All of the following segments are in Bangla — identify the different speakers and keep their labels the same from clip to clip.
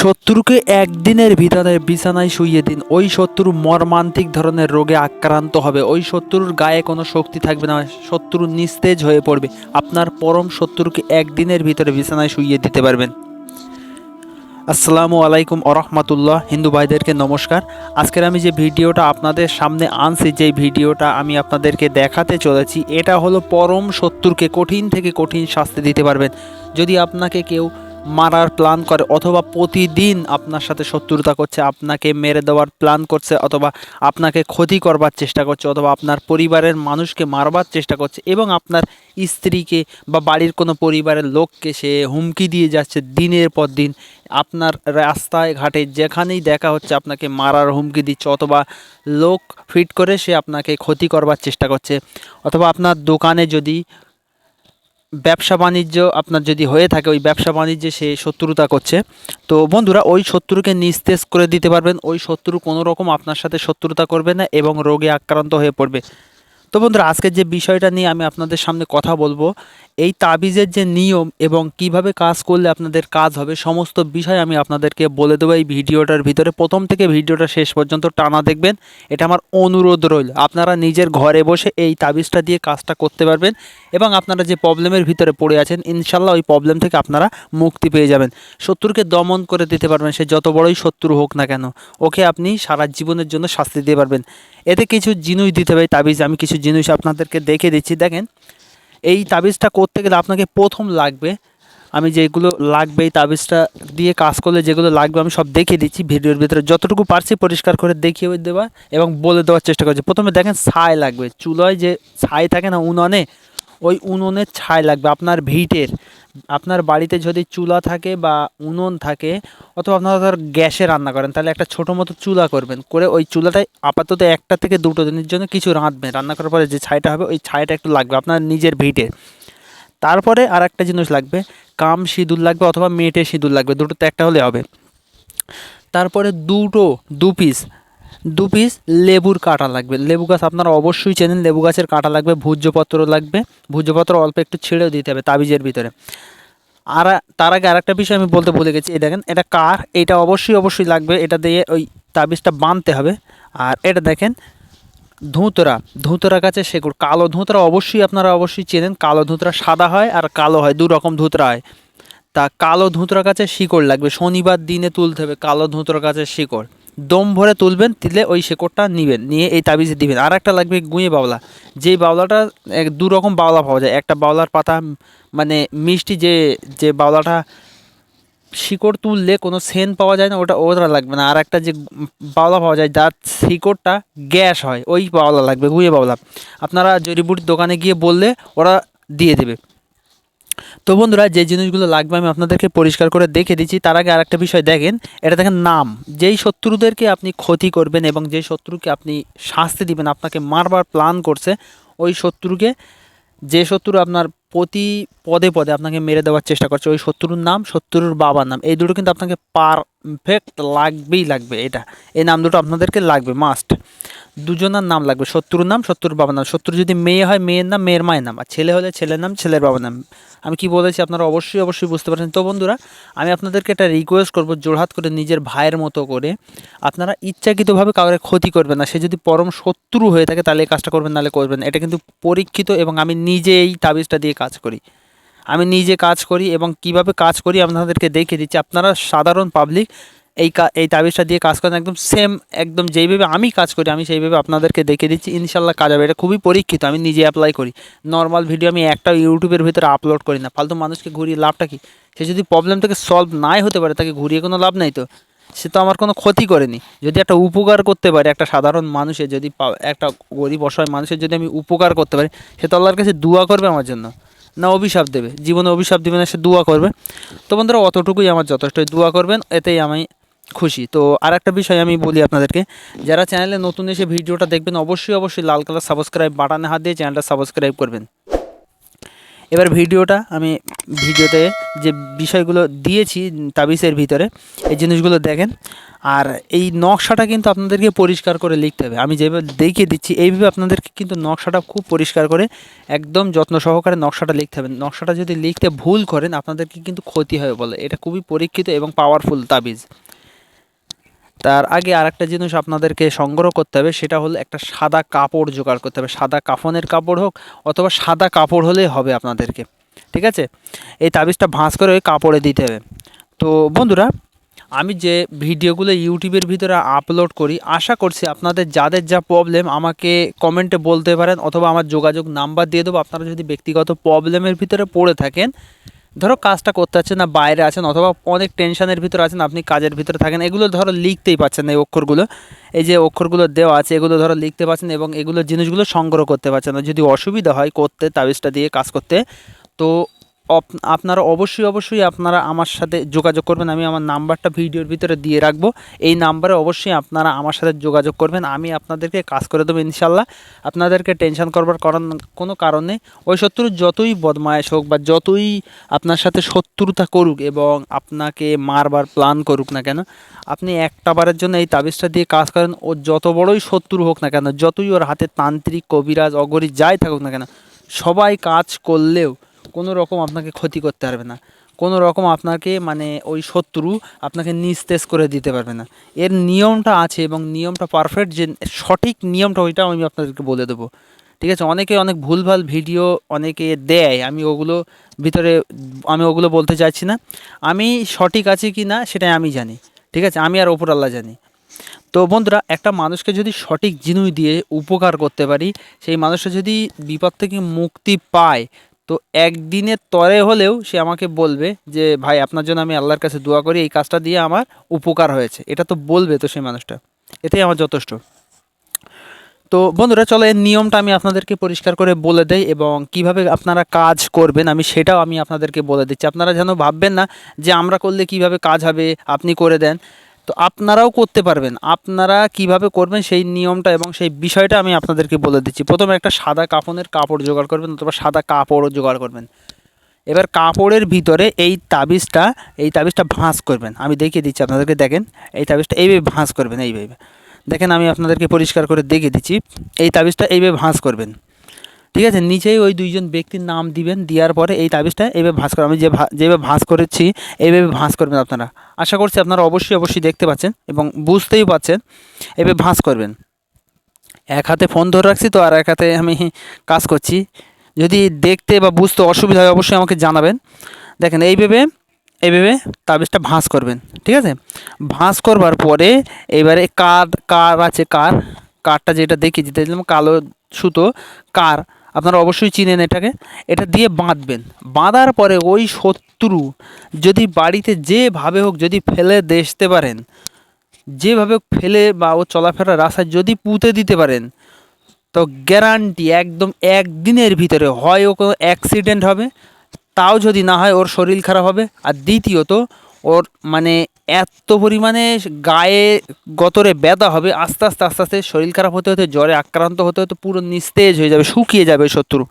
Speaker 1: শত্রুকে একদিনের ভিতরে বিছানায় শুইয়ে দিন। ওই শত্রু মর্মান্তিক ধরনের রোগে আক্রান্ত হবে। ওই শত্রুর গায়ে কোনো শক্তি থাকবে না। শত্রু নিস্তেজ হয়ে পড়বে। আপনার পরম শত্রুকে একদিনের ভিতরে বিছানায় শুইয়ে দিতে পারবেন। আসসালামু আলাইকুম আরহামাতুল্লাহ হিন্দু ভাইদেরকে নমস্কার। আজকের আমি যে ভিডিওটা আপনাদের সামনে আনছি যে ভিডিওটা আমি আপনাদেরকে দেখাতে চলেছি, এটা হলো পরম শত্রুকে কঠিন থেকে কঠিন শাস্তি দিতে পারবেন। যদি আপনাকে কেউ মারার প্ল্যান করে অথবা প্রতিদিন আপনার সাথে শত্রুতা করছে, আপনাকে মেরে দেওয়ার প্ল্যান করছে অথবা আপনাকে ক্ষতি করবার চেষ্টা করছে অথবা আপনার পরিবারের মানুষকে মারবার চেষ্টা করছে এবং আপনার স্ত্রীকে বা বাড়ির কোনো পরিবারের লোককে সে হুমকি দিয়ে যাচ্ছে দিনের পর দিন। আপনার রাস্তায়, ঘাটে যেখানেই দেখা হচ্ছে আপনাকে মারার হুমকি দিচ্ছে অথবা লোক ফিট করে সে আপনাকে ক্ষতি করবার চেষ্টা করছে। অথবা আপনার দোকানে যদি ব্যবসা বাণিজ্য আপনার যদি হয়ে থাকে, ওই ব্যবসা বাণিজ্যে সে শত্রুতা করছে। তো বন্ধুরা, ওই শত্রুকে নিস্তেজ করে দিতে পারবেন। ওই শত্রু কোনো রকম আপনার সাথে শত্রুতা করবে না এবং রোগে আক্রান্ত হয়ে পড়বে। তো বন্ধুরা, আজকের যে বিষয়টা নিয়ে আমি আপনাদের সামনে কথা বলব, এই তাবিজের যে নিয়ম এবং কীভাবে কাজ করলে আপনাদের কাজ হবে, সমস্ত বিষয় আমি আপনাদেরকে বলে দেবো এই ভিডিওটার ভিতরে। প্রথম থেকে ভিডিওটা শেষ পর্যন্ত টানা দেখবেন, এটা আমার অনুরোধ রইল। আপনারা নিজের ঘরে বসে এই তাবিজটা দিয়ে কাজটা করতে পারবেন এবং আপনারা যে প্রবলেমের ভিতরে পড়ে আছেন ইনশাল্লাহ ওই প্রবলেম থেকে আপনারা মুক্তি পেয়ে যাবেন। শত্রুকে দমন করে দিতে পারবেন, সে যত বড়ই শত্রু হোক না কেন, ওকে আপনি সারা জীবনের জন্য শাস্তি দিতে পারবেন। এতে কিছু জিনিস দিতে হবে তাবিজ, আমি কিছু জিনিস আপনাদেরকে দেখে দিচ্ছি। দেখেন, এই তাবিজটা করতে গেলে আপনাকে প্রথম লাগবে, আমি যেগুলো লাগবে এই তাবিজটা দিয়ে কাজ করলে যেগুলো লাগবে আমি সব দেখিয়ে দিচ্ছি ভিডিওর ভিতরে। যতটুকু পারছি পরিষ্কার করে দেখিয়ে দেওয়া এবং বলে দেওয়ার চেষ্টা করছি। প্রথমে দেখেন ছাই লাগবে। চুলোয় যে ছাই থাকে না উনুনে ওই উনুনের ছাই লাগবে, আপনার ভিটের। আপনার বাড়িতে যদি চুলা থাকে বা উনুন থাকে অথবা আপনারা ধর গ্যাসে রান্না করেন, তাহলে একটা ছোটো মতো চুলা করবেন। করে ওই চুলাটায় আপাতত একটা থেকে দুটো দিনের জন্য কিছু রাঁধবেন। রান্না করার পরে যে ছাইটা হবে, ওই ছাইটা একটু লাগবে আপনার নিজের ভিটের তারপরে আর একটা জিনিস লাগবে, কাম সিঁদুর লাগবে অথবা মেটে সিঁদুর লাগবে, দুটোতে একটা হলে হবে। তারপরে দুটো, দু পিস দু পিস লেবুর কাঁটা লাগবে। লেবু গাছ আপনারা অবশ্যই চেনেন, লেবু গাছের কাঁটা লাগবে, ভূজ্যপত্র লাগবে। ভূজ্যপত্র অল্প একটু ছেড়েও দিতে হবে তাবিজের ভিতরে। আর তার আগে আরেকটা বিষয় আমি বলতে ভুলে গেছি, এই দেখেন, এটা কার? এটা অবশ্যই অবশ্যই লাগবে, এটা দিয়ে ওই তাবিজটা বাঁধতে হবে। আর এটা দেখেন, ধুতরা। ধুতরা গাছের শেকড়, কালো ধুতরা অবশ্যই আপনারা অবশ্যই চেনেন, কালো ধুতরা সাদা হয় আর কালো হয়, দু রকম ধুতরা হয়। তা কালো ধুতরা গাছের শিকড় লাগবে, শনিবার দিনে তুলতে হবে কালো ধুতরা গাছের শিকড়। দম ভরে তুলবেন, তুলে ওই শেকড়টা নেবেন, নিয়ে এই তাবিজে দিবেন। আর একটা লাগবে গুঁয়ে বাওলা যেই বাওলাটা এক দু রকম বাওলা পাওয়া যায়। একটা বাওলার পাতা মানে মিষ্টি যে যে বাওলাটা শিকড় তুললে কোনো সেন পাওয়া যায় না, ওটা ওটা লাগবে না। আর একটা যে বাওলা পাওয়া যায়, যার শিকড়টা গ্যাস হয়, ওই বাওলা লাগবে, গুঁয়ে বাওলা আপনারা জড়িবুটির দোকানে গিয়ে বললে ওরা দিয়ে দেবে। তো বন্ধুরা, যে জিনিসগুলো লাগবে আমি আপনাদেরকে পরিষ্কার করে দেখে দিচ্ছি। তার আগে আরেকটা বিষয় দেখেন, এটা দেখেন নাম। যেই শত্রুদেরকে আপনি ক্ষতি করবেন এবং যে শত্রুকে আপনি শাস্তি দিবেন, আপনাকে মারবার প্ল্যান করছে, ওই শত্রুকে, যে শত্রু আপনার প্রতি পদে পদে আপনাকে মেরে দেওয়ার চেষ্টা করছে, ওই শত্রুর নাম, শত্রুর বাবার নাম, এই দুটো কিন্তু আপনাকে পারফেক্ট লাগবেই লাগবে এটা। এই নাম দুটো আপনাদেরকে লাগবে মাস্ট দুজনের নাম লাগবে, শত্রুর নাম, শত্রুর বাবার নাম। শত্রু যদি মেয়ে হয়, মেয়ের নাম, মেয়ের মায়ের নাম। আর ছেলে হলে ছেলের নাম, ছেলের বাবার নাম। আমি কি বলেছি আপনারা অবশ্যই অবশ্যই বুঝতে পারছেন। তো বন্ধুরা, আমি আপনাদেরকে একটা রিকোয়েস্ট করব, জোরহাত করে নিজের ভাইয়ের মতো করে। আপনারা ইচ্ছাকৃতভাবে কাউকে ক্ষতি করবেন না। সে যদি পরম শত্রু হয়ে থাকে, তাহলে এই কাজটা করবেন, নাহলে করবেন এটা কিন্তু পরীক্ষিত এবং আমি নিজে এই তাবিজটা দিয়ে কাজ করি। আমি নিজে কাজ করি এবং কীভাবে কাজ করি আপনাদেরকে দেখিয়ে দিচ্ছি। আপনারা সাধারণ পাবলিক এই কা, এই তাবিজটা দিয়ে কাজ করেন একদম সেম একদম যেইভাবে আমি কাজ করি, আমি সেইভাবে আপনাদেরকে দেখিয়ে দিচ্ছি। ইনশাল্লাহ কাজ হবে। এটা খুবই পরীক্ষিত, আমি নিজে অ্যাপ্লাই করি। নর্মাল ভিডিও আমি একটা ইউটিউবের ভিতরে আপলোড করি না। ফালতু মানুষকে ঘুরিয়ে লাভটা কি? সে যদি প্রবলেম থেকে সলভ নাই হতে পারে, তাকে ঘুরিয়ে কোনো লাভ নাই তো? সে তো আমার কোনো ক্ষতি করেনি। যদি একটা উপকার করতে পারে একটা সাধারণ মানুষের যদি একটা গরিব অসহায় মানুষের যদি আমি উপকার করতে পারি, সে তো আল্লাহর কাছে দোয়া করবে আমার জন্য। না অভিশাপ দেবে, জীবনে অভিশাপ দেবে না, সে দোয়া করবে। তো বন্ধুরা, অতটুকুই আমার যথেষ্ট। দোয়া করবেন, এতেই আমি খুশি। তো আর একটা বিষয় আমি বলি আপনাদেরকে, যারা চ্যানেলে নতুন এসে ভিডিওটা দেখবেন, অবশ্যই অবশ্যই লাল কালার সাবস্ক্রাইব বাটনে হাত দিয়ে চ্যানেলটা সাবস্ক্রাইব করবেন। এবার ভিডিওটা আমি ভিডিওতে যে বিষয়গুলো দিয়েছি তাবিজের ভিতরে, এই জিনিসগুলো দেখেন। আর এই নকশাটা কিন্তু আপনাদেরকে পরিষ্কার করে লিখতে হবে। আমি যেভাবে দেখিয়ে দিচ্ছি, এইভাবে আপনাদেরকে কিন্তু নকশাটা খুব পরিষ্কার করে একদম যত্ন সহকারে নকশাটা লিখতে হবে। নকশাটা যদি লিখতে ভুল করেন, আপনাদেরকে কিন্তু ক্ষতি হবে বলে। এটা খুবই পরীক্ষিত এবং পাওয়ারফুল তাবিজ। তার আগে আরেকটা জিনিস আপনাদেরকে সংগ্রহ করতে হবে, সেটা হলো একটা সাদা কাপড় জোগাড় করতে হবে। সাদা কাফনের কাপড় হোক অথবা সাদা কাপড় হলেই হবে আপনাদেরকে, ঠিক আছে? এই তাবিজটা ভাঁজ করে ওই কাপড়ে দিতে হবে। তো বন্ধুরা, আমি যে ভিডিওগুলো ইউটিউবের ভিতরে আপলোড করি, আশা করছি আপনাদের যাদের যা প্রবলেম আমাকে কমেন্টে বলতে পারেন অথবা আমার যোগাযোগ নাম্বার দিয়ে দেবো। আপনারা যদি ব্যক্তিগত প্রবলেমের ভিতরে পড়ে থাকেন ধরো কাজটা করতে পারছেন না, বাইরে আছেন অথবা অনেক টেনশনের ভিতরে আছেন, আপনি কাজের ভিতরে থাকেন, এগুলো ধরো লিখতেই পাচ্ছেন না এই অক্ষরগুলো। এই যে অক্ষরগুলো দেওয়া আছে, এগুলো ধরো লিখতে পারছেন এবং এগুলো জিনিসগুলো সংগ্রহ করতে পারছেন না। যদি অসুবিধা হয় করতে, তাবিজটা দিয়ে কাজ করতে, তো আপনারা অবশ্যই অবশ্যই আপনারা আমার সাথে যোগাযোগ করবেন। আমি আমার নাম্বারটা ভিডিওর ভিতরে দিয়ে রাখব। এই নাম্বারে অবশ্যই আপনারা আমার সাথে যোগাযোগ করবেন। আমি আপনাদেরকে কাজ করে দেবো ইনশাল্লাহ। আপনাদেরকে টেনশন করবার কারণ, কোনো কারণে ওই শত্রু যতই বদমায়েশ হোক বা যতই আপনার সাথে শত্রুতা করুক এবং আপনাকে মারবার প্ল্যান করুক না কেন, আপনি একটা বারের জন্য এই তাবিজটা দিয়ে কাজ করেন। ও যত বড়ই শত্রু হোক না কেন, যতই ওর হাতে তান্ত্রিক, কবিরাজ, অগরি যাই থাকুক না কেন, সবাই কাজ করলেও কোনো রকম আপনাকে ক্ষতি করতে পারবে না। কোনো রকম আপনাকে মানে ওই শত্রু আপনাকে নিস্তেজ করে দিতে পারবে না। এর নিয়মটা আছে এবং নিয়মটা পারফেক্ট যে সঠিক নিয়মটা ওইটা আমি আপনাদেরকে বলে দেবো। ঠিক আছে? অনেকে অনেক ভুলভাল ভিডিও অনেকে দেয়। আমি ওগুলো ভিতরে, আমি ওগুলো বলতে চাইছি না। আমি সঠিক আছে কি না সেটাই আমি জানি। ঠিক আছে? আমি আর ওপর আল্লাহ জানি। তো বন্ধুরা, একটা মানুষকে যদি সঠিক জিনিস দিয়ে উপকার করতে পারি, সেই মানুষটা যদি বিপদ থেকে মুক্তি পায় তো একদিনের তরে হলেও সে আমাকে বলবে যে, ভাই, আপনার জন্য আমি আল্লাহর কাছে দোয়া করি, এই কাজটা দিয়ে আমার উপকার হয়েছে। এটা তো বলবে তো সেই মানুষটা। এটাই আমার যথেষ্ট। তো বন্ধুরা, চলো এর নিয়মটা আমি আপনাদেরকে পরিষ্কার করে বলে দেই এবং কীভাবে আপনারা কাজ করবেন আমি সেটাও আমি আপনাদেরকে বলে দিচ্ছি। আপনারা যেন ভাববেন না যে, আমরা করলে কীভাবে কাজ হবে? আপনি করে দেন। তো আপনারাও করতে পারবেন। আপনারা কীভাবে করবেন সেই নিয়মটা এবং সেই বিষয়টা আমি আপনাদেরকে বলে দিচ্ছি। প্রথমে একটা সাদা কাফনের কাপড় জোগাড় করবেন অথবা সাদা কাপড়ও জোগাড় করবেন। এবার কাপড়ের ভিতরে এই তাবিজটা এই তাবিজটা ভাঁজ করবেন। আমি দেখিয়ে দিচ্ছি আপনাদেরকে, দেখেন, এই তাবিজটা এইভাবে ভাঁজ করবেন, এইভাবে। দেখেন, আমি আপনাদেরকে পরিষ্কার করে দেখিয়ে দিচ্ছি। এই তাবিজটা এইভাবে ভাঁজ করবেন। ঠিক আছে? নিচেই ওই দুইজন ব্যক্তির নাম দিবেন, দেওয়ার পরে এই তাবিজটা এইভাবে ভাঁজ করবেন আমি যে যেভাবে ভাঁজ করেছি এইভাবে ভাঁজ করবেন আপনারা। আশা করছি আপনারা অবশ্যই অবশ্যই দেখতে পাচ্ছেন এবং বুঝতেই পাচ্ছেন, এভাবে ভাঁজ করবেন। এক হাতে ফোন ধরে রাখছি তো, আর এক হাতে আমি কাজ করছি। যদি দেখতে বা বুঝতে অসুবিধা হয়, অবশ্যই আমাকে জানাবেন। দেখেন, এইভাবে এইভাবে তাবিজটা ভাঁজ করবেন, ঠিক আছে? ভাঁজ করবার পরে এবারে কার কার আছে কার? কারটা যেটা দেখি, যেটা কালো সুতো, কার? আপনারা অবশ্যই চিনেন এটাকে। এটা দিয়ে বাঁধবেন। বাঁধার পরে ওই শত্রু যদি বাড়িতে যেভাবে হোক যদি ফেলে দেখতে পারেন, যেভাবে ফেলে বা ও চলাফেরা রাস্তায় যদি পুঁতে দিতে পারেন, তো গ্যারান্টি একদম একদিনের ভিতরে হয় ও কোনো অ্যাক্সিডেন্ট হবে, তাও যদি না হয় ওর শরীর খারাপ হবে। আর দ্বিতীয়ত ওর মানে এত পরিমাণে গায়ে গতরে ব্যথা হবে, আস্তে আস্তে আস্তে আস্তে শরীর খারাপ হতে হতে, জ্বরে আক্রান্ত হতে হতে পুরো নিস্তেজ হয়ে যাবে, শুকিয়ে যাবে শত্রু।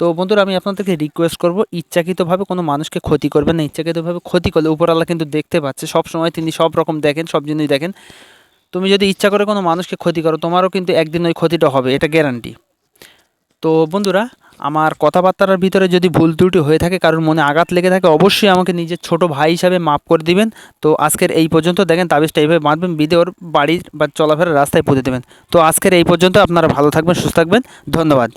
Speaker 1: তো বন্ধুরা, আমি আপনাদেরকে রিকোয়েস্ট করব, ইচ্ছাকৃতভাবে কোনো মানুষকে ক্ষতি করবেন না, ইচ্ছাকৃতভাবে ক্ষতি করলে উপরওয়ালা কিন্তু দেখতে পাচ্ছে, সব সময় তিনি সব রকম দেখেন, সব জিনিস দেখেন। তুমি যদি ইচ্ছা করে কোনো মানুষকে ক্ষতি করো, তোমারও কিন্তু একদিন ওই ক্ষতিটা হবে, এটা গ্যারান্টি তো বন্ধুরা আমার কথাবার্তার ভিতরে যদি ভুল ত্রুটি হয়ে থাকে, কারোর মনে আঘাত লেগে থাকে, অবশ্যই আমাকে নিজের ছোট ভাই হিসাবে মাফ করে দিবেন। তো আজকের এই পর্যন্ত দেখেন, তাবিজটা এইভাবে বাঁধবেন বিদে ওর বাড়ির বা চলাফেরার রাস্তায় পুঁতে দেবেন। তো আজকের এই পর্যন্ত আপনারা ভালো থাকবেন, সুস্থ থাকবেন। ধন্যবাদ।